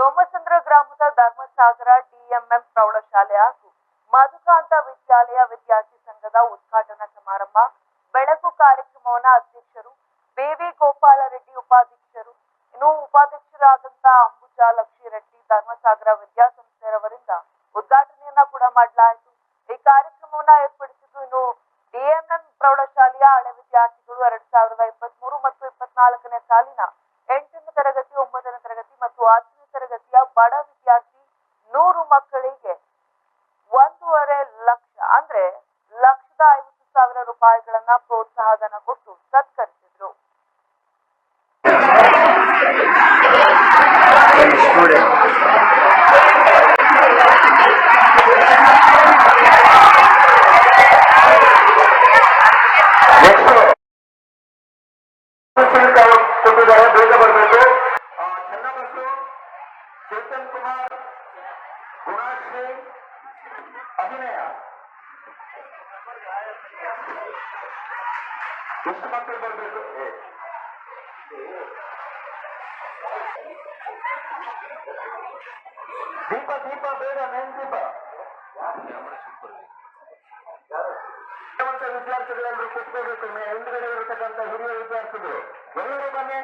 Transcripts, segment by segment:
ಸೋಮಚಂದ್ರ ಗ್ರಾಮದ ಧರ್ಮಸಾಗರ ಡಿಎಂಎಂ ಪ್ರೌಢಶಾಲೆ ಹಾಗೂ ಮಧುಕಾಂತ ವಿದ್ಯಾಲಯ ವಿದ್ಯಾರ್ಥಿ ಸಂಘದ ಉದ್ಘಾಟನಾ ಸಮಾರಂಭ. ಬೆಳಕು ಕಾರ್ಯಕ್ರಮವನ್ನ ಅಧ್ಯಕ್ಷರು ಬೇವಿ ಗೋಪಾಲ ರೆಡ್ಡಿ ಉಪಾಧ್ಯಕ್ಷರು, ಇನ್ನು ಉಪಾಧ್ಯಕ್ಷರಾದಂತಹ ಅಂಬುಜಾ ಲಕ್ಷ್ಮಿ ರೆಡ್ಡಿ ಧರ್ಮಸಾಗರ ವಿದ್ಯಾಸಂಸ್ಥೆಯವರಿಂದ ಉದ್ಘಾಟನೆಯನ್ನ ಕೂಡ ಮಾಡಲಾಯಿತು. ಈ ಕಾರ್ಯಕ್ರಮವನ್ನ ಏರ್ಪಡಿಸಿದ್ದು ಇನ್ನು ಡಿಎಂಎಂ ಪ್ರೌಢಶಾಲೆಯ ಹಳೆ ವಿದ್ಯಾರ್ಥಿಗಳು ಎರಡ್ ಸಾವಿರದ ಇಪ್ಪತ್ಮೂರು ಮತ್ತು ಇಪ್ಪತ್ನಾಲ್ಕನೇ ಸಾಲಿನ ಎಂಟನೇ ತರಗತಿ, ಒಂಬತ್ತನೇ ತರಗತಿ ಮತ್ತು ಹತ್ತನೇ ತರಗತಿಯ ಬಡ ವಿದ್ಯಾರ್ಥಿ ನೂರು ಮಕ್ಕಳಿಗೆ ಒಂದೂವರೆ ಲಕ್ಷ, ಅಂದ್ರೆ ಲಕ್ಷದ ಐವತ್ತು ಸಾವಿರ ರೂಪಾಯಿಗಳನ್ನ ಪ್ರೋತ್ಸಾಹಧನ ಕೊಟ್ಟು ಸತ್ಕರಿಸಿದ್ರು. ಚೇತನ್ ಕುಮಾರ್ ಗುಣಾಶ್ರೀ ಅಭಿನಯ ಎಷ್ಟು ಮಕ್ಕಳು ಬರಬೇಕು ದೀಪ ದೀಪ ಬೇಗ ಮೇನ್ ದೀಪ ಶ್ರೀಮಂತ ವಿದ್ಯಾರ್ಥಿಗಳೆಲ್ಲರೂ ಕೂತ್ಕೋಬೇಕು ಮೇ- ಹಿಂದ್ಗಡೆ ಇರತಕ್ಕಂಥ ಹಿರಿಯ ವಿದ್ಯಾರ್ಥಿಗಳು ಎಲ್ಲರೂ ಬನ್ನಿ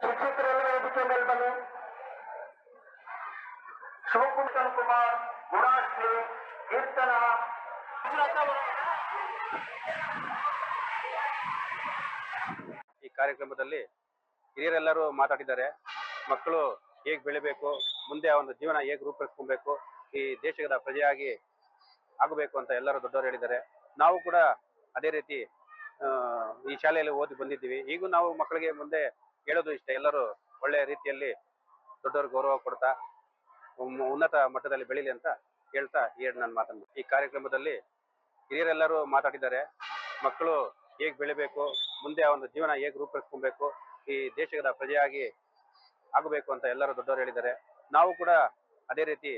ಶಿಕ್ಷಕರೆಲ್ಲರೂ ವೇದಿಕೆ ಮೇಲೆ ಬನ್ನಿ ಈ ಕಾರ್ಯಕ್ರಮದಲ್ಲಿ ಹಿರಿಯರೆಲ್ಲರೂ ಮಾತಾಡಿದ್ದಾರೆ. ಮಕ್ಕಳು ಹೇಗೆ ಬೆಳಿಬೇಕು, ಮುಂದೆ ಒಂದು ಜೀವನ ಹೇಗೆ ರೂಪಿಸ್ಕೊಬೇಕು, ಈ ದೇಶದ ಪ್ರಜೆಯಾಗಿ ಆಗಬೇಕು ಅಂತ ಎಲ್ಲರೂ ದೊಡ್ಡವರು ಹೇಳಿದ್ದಾರೆ. ನಾವು ಕೂಡ ಅದೇ ರೀತಿ ಈ ಶಾಲೆಯಲ್ಲಿ ಓದಿ ಬಂದಿದ್ದೀವಿ. ಈಗೂ ನಾವು ಮಕ್ಕಳಿಗೆ ಮುಂದೆ ಹೇಳೋದು ಇಷ್ಟ. ಎಲ್ಲರೂ ಒಳ್ಳೆಯ ರೀತಿಯಲ್ಲಿ ದೊಡ್ಡವರು ಗೌರವ ಕೊಡ್ತಾ ಉನ್ನತ ಮಟ್ಟದಲ್ಲಿ ಬೆಳೀಲಿ ಅಂತ ಹೇಳ್ತಾ ಹೇಳಿ ನನ್ನ ಮಾತನ್ನು. ಈ ಕಾರ್ಯಕ್ರಮದಲ್ಲಿ ಹಿರಿಯರೆಲ್ಲರೂ ಮಾತಾಡಿದ್ದಾರೆ. ಮಕ್ಕಳು ಹೇಗೆ ಬೆಳಿಬೇಕು, ಮುಂದೆ ಒಂದು ಜೀವನ ಹೇಗೆ ರೂಪಿಸ್ಕೊಬೇಕು, ಈ ದೇಶದ ಪ್ರಜೆಯಾಗಿ ಆಗಬೇಕು ಅಂತ ಎಲ್ಲರೂ ದೊಡ್ಡವರು ಹೇಳಿದ್ದಾರೆ. ನಾವು ಕೂಡ ಅದೇ ರೀತಿ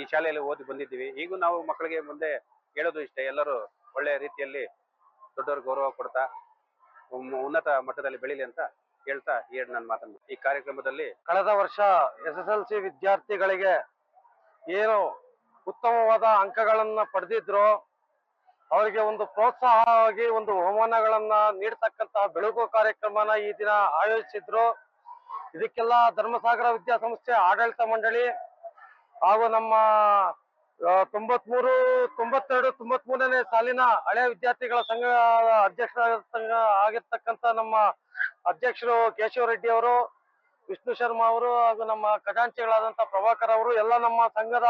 ಈ ಶಾಲೆಯಲ್ಲಿ ಓದಿ ಬಂದಿದ್ದೀವಿ. ಈಗೂ ನಾವು ಮಕ್ಕಳಿಗೆ ಮುಂದೆ ಹೇಳೋದು ಇಷ್ಟ, ಎಲ್ಲರೂ ಒಳ್ಳೆಯ ರೀತಿಯಲ್ಲಿ ದೊಡ್ಡವರು ಗೌರವ ಕೊಡ್ತಾ ಉನ್ನತ ಮಟ್ಟದಲ್ಲಿ ಬೆಳೀಲಿ ಅಂತ ಹೇಳ್ತಾ ಹೇಳಿ ನನ್ನ ಮಾತನ್ನು. ಈ ಕಾರ್ಯಕ್ರಮದಲ್ಲಿ ಕಳೆದ ವರ್ಷ ಎಸ್ ಎಸ್ ಎಲ್ ಸಿ ವಿದ್ಯಾರ್ಥಿಗಳಿಗೆ ಏನು ಉತ್ತಮವಾದ ಅಂಕಗಳನ್ನ ಪಡೆದಿದ್ರು. ಅವರಿಗೆ ಒಂದು ಪ್ರೋತ್ಸಾಹವಾಗಿ ಒಂದು ಬಹುಮಾನಗಳನ್ನ ನೀಡ್ತಕ್ಕಂತಹ ಬೆಳಕು ಕಾರ್ಯಕ್ರಮನ ಈ ದಿನ ಆಯೋಜಿಸಿದ್ರು. ಇದಕ್ಕೆಲ್ಲ ಧರ್ಮಸಾಗರ ವಿದ್ಯಾಸಂಸ್ಥೆ ಆಡಳಿತ ಮಂಡಳಿ ಹಾಗೂ ನಮ್ಮ ತೊಂಬತ್ಮೂರು, ತೊಂಬತ್ತೆರಡು, ತೊಂಬತ್ಮೂರನೇ ಸಾಲಿನ ಹಳೆ ವಿದ್ಯಾರ್ಥಿಗಳ ಸಂಘ, ಅಧ್ಯಕ್ಷರ ಸಂಘ ಆಗಿರ್ತಕ್ಕಂತ ನಮ್ಮ ಅಧ್ಯಕ್ಷರು ಕೇಶವ ರೆಡ್ಡಿ ಅವರು, ವಿಷ್ಣು ಶರ್ಮಾ ಅವರು ಹಾಗೂ ನಮ್ಮ ಖಜಾಂಚಿಗಳಾದಂತ ಪ್ರಭಾಕರ್ ಅವರು ಎಲ್ಲ ನಮ್ಮ ಸಂಘದ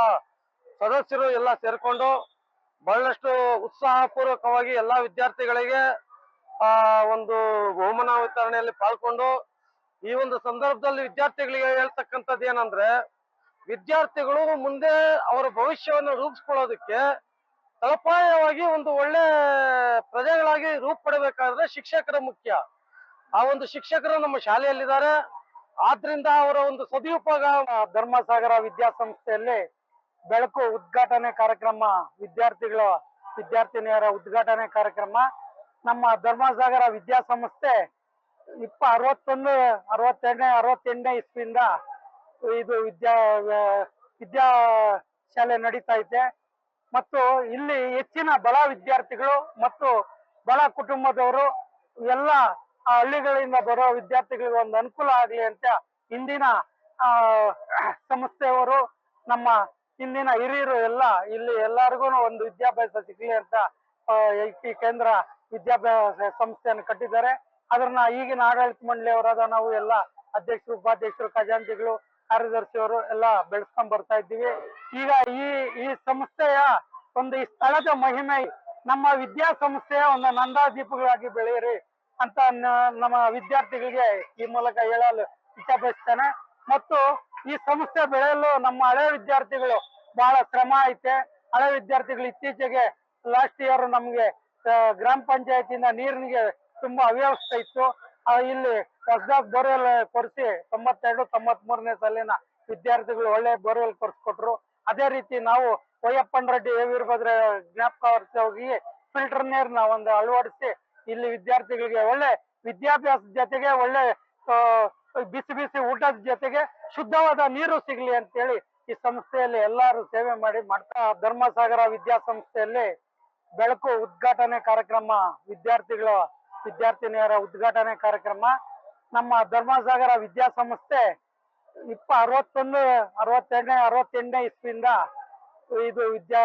ಸದಸ್ಯರು ಎಲ್ಲ ಸೇರ್ಕೊಂಡು ಬಹಳಷ್ಟು ಉತ್ಸಾಹಪೂರ್ವಕವಾಗಿ ಎಲ್ಲಾ ವಿದ್ಯಾರ್ಥಿಗಳಿಗೆ, ಆ, ಒಂದು ಬಹುಮಾನ ವಿತರಣೆಯಲ್ಲಿ ಪಾಲ್ಗೊಂಡು ಈ ಒಂದು ಸಂದರ್ಭದಲ್ಲಿ ವಿದ್ಯಾರ್ಥಿಗಳಿಗೆ ಹೇಳ್ತಕ್ಕಂಥದ್ದು ಏನಂದ್ರೆ, ವಿದ್ಯಾರ್ಥಿಗಳು ಮುಂದೆ ಅವರ ಭವಿಷ್ಯವನ್ನು ರೂಪಿಸ್ಕೊಳ್ಳೋದಕ್ಕೆ ತಳಪಾಯವಾಗಿ ಒಂದು ಒಳ್ಳೆ ಪ್ರಜೆಗಳಾಗಿ ರೂಪ ಪಡಬೇಕಾದ್ರೆ ಶಿಕ್ಷಕರ ಮುಖ್ಯ. ಆ ಒಂದು ಶಿಕ್ಷಕರು ನಮ್ಮ ಶಾಲೆಯಲ್ಲಿದ್ದಾರೆ. ಆದ್ರಿಂದ ಅವರ ಒಂದು ಸದುಪಯೋಗ ಧರ್ಮಸಾಗರ ವಿದ್ಯಾಸಂಸ್ಥೆಯಲ್ಲಿ ಬೆಳಕು ಉದ್ಘಾಟನೆ ಕಾರ್ಯಕ್ರಮ, ವಿದ್ಯಾರ್ಥಿಗಳ, ವಿದ್ಯಾರ್ಥಿನಿಯರ ಉದ್ಘಾಟನೆ ಕಾರ್ಯಕ್ರಮ, ನಮ್ಮ ಧರ್ಮಸಾಗರ ವಿದ್ಯಾಸಂಸ್ಥೆ ಇಪ್ಪ ಅರವತ್ತೊಂದು ಅರವತ್ತೆರಡನೇ, ಅರವತ್ತೆಂಟನೇ ಇಸ್ವಿಯಿಂದ ಇದು ವಿದ್ಯಾ ವಿದ್ಯಾ ಶಾಲೆ ನಡೀತಾ ಇದೆ. ಮತ್ತು ಇಲ್ಲಿ ಹೆಚ್ಚಿನ ಬಡ ವಿದ್ಯಾರ್ಥಿಗಳು ಮತ್ತು ಬಡ ಕುಟುಂಬದವರು ಎಲ್ಲ ಹಳ್ಳಿಗಳಿಂದ ಬರೋ ವಿದ್ಯಾರ್ಥಿಗಳಿಗೆ ಒಂದು ಅನುಕೂಲ ಆಗಲಿ ಅಂತ ಇಂದಿನ ಸಂಸ್ಥೆಯವರು ನಮ್ಮ ಇಂದಿನ ಹಿರಿಯರು ಎಲ್ಲ ಇಲ್ಲಿ ಎಲ್ಲರಿಗೂ ಒಂದು ವಿದ್ಯಾಭ್ಯಾಸ ಸಿಗ್ಲಿ ಅಂತ ಐಟಿ ಕೇಂದ್ರ ವಿದ್ಯಾಭ್ಯಾಸ ಸಂಸ್ಥೆಯನ್ನು ಕಟ್ಟಿದ್ದಾರೆ. ಅದನ್ನ ಈಗಿನ ಆಡಳಿತ ಮಂಡಳಿಯವರಾದ ನಾವು ಎಲ್ಲ ಅಧ್ಯಕ್ಷರು, ಉಪಾಧ್ಯಕ್ಷರು, ಖಜಾಂಚಿಗಳು, ಕಾರ್ಯದರ್ಶಿಯವರು ಎಲ್ಲ ಬೆಳೆಸ್ಕೊಂಡ್ ಬರ್ತಾ ಇದ್ದೀವಿ. ಈಗ ಈ ಈ ಸಂಸ್ಥೆಯ ಒಂದು ಈ ಸ್ಥಳದ ಮಹಿಮೆ, ನಮ್ಮ ವಿದ್ಯಾಸಂಸ್ಥೆಯ ಒಂದು ನಂದಾದೀಪಗಳಾಗಿ ಬೆಳೆಯಿರಿ ಅಂತ ನಮ್ಮ ವಿದ್ಯಾರ್ಥಿಗಳಿಗೆ ಈ ಮೂಲಕ ಹೇಳಲು ಇಚ್ಛಾಪಡಿಸ್ತೇನೆ. ಮತ್ತು ಈ ಸಂಸ್ಥೆ ಬೆಳೆಯಲು ನಮ್ಮ ಹಳೆ ವಿದ್ಯಾರ್ಥಿಗಳು ಬಹಳ ಶ್ರಮ ಐತೆ. ಹಳೆ ವಿದ್ಯಾರ್ಥಿಗಳು ಇತ್ತೀಚೆಗೆ ಲಾಸ್ಟ್ ಇಯರ್ ನಮ್ಗೆ ಗ್ರಾಮ ಪಂಚಾಯತಿಯಿಂದ ನೀರಿನಿಗೆ ತುಂಬಾ ಅವ್ಯವಸ್ಥೆ ಇತ್ತು. ಇಲ್ಲಿ ಹೊಸದಾಗಿ ಬೋರ್ವೆಲ್ ಕೊರೆಸಿ ತೊಂಬತ್ತೆರಡು ತೊಂಬತ್ ಮೂರನೇ ಸಾಲಿನ ವಿದ್ಯಾರ್ಥಿಗಳು ಒಳ್ಳೆ ಬೋರ್ವೆಲ್ ಕೊರ್ಸ್ಕೊಟ್ರು. ಅದೇ ರೀತಿ ನಾವು ವೈಯಪ್ಪನ್ ರೆಡ್ಡಿ ವೀರಭದ್ರ ಜ್ಞಾಪಕ ಹೋಗಿ ಫಿಲ್ಟರ್ ನೀರ್ನ ಒಂದು ಅಳವಡಿಸಿ ಇಲ್ಲಿ ವಿದ್ಯಾರ್ಥಿಗಳಿಗೆ ಒಳ್ಳೆ ವಿದ್ಯಾಭ್ಯಾಸದ ಜೊತೆಗೆ ಒಳ್ಳೆ ಬಿಸಿ ಬಿಸಿ ಊಟದ ಜೊತೆಗೆ ಶುದ್ಧವಾದ ನೀರು ಸಿಗ್ಲಿ ಅಂತೇಳಿ ಈ ಸಂಸ್ಥೆಯಲ್ಲಿ ಎಲ್ಲಾರು ಸೇವೆ ಮಾಡಿ ಮಾಡ್ತಾ ಧರ್ಮಸಾಗರ ವಿದ್ಯಾಸಂಸ್ಥೆಯಲ್ಲಿ ಬೆಳಕು ಉದ್ಘಾಟನೆ ಕಾರ್ಯಕ್ರಮ, ವಿದ್ಯಾರ್ಥಿಗಳ, ವಿದ್ಯಾರ್ಥಿನಿಯರ ಉದ್ಘಾಟನೆ ಕಾರ್ಯಕ್ರಮ, ನಮ್ಮ ಧರ್ಮಸಾಗರ ವಿದ್ಯಾಸಂಸ್ಥೆ ಇಪ್ಪ ಅರವತ್ತೊಂದು ಅರವತ್ತೆರಡನೇ, ಅರವತ್ತೆಂಟನೇ ಇಸ್ವಿಯಿಂದ ಇದು ವಿದ್ಯಾ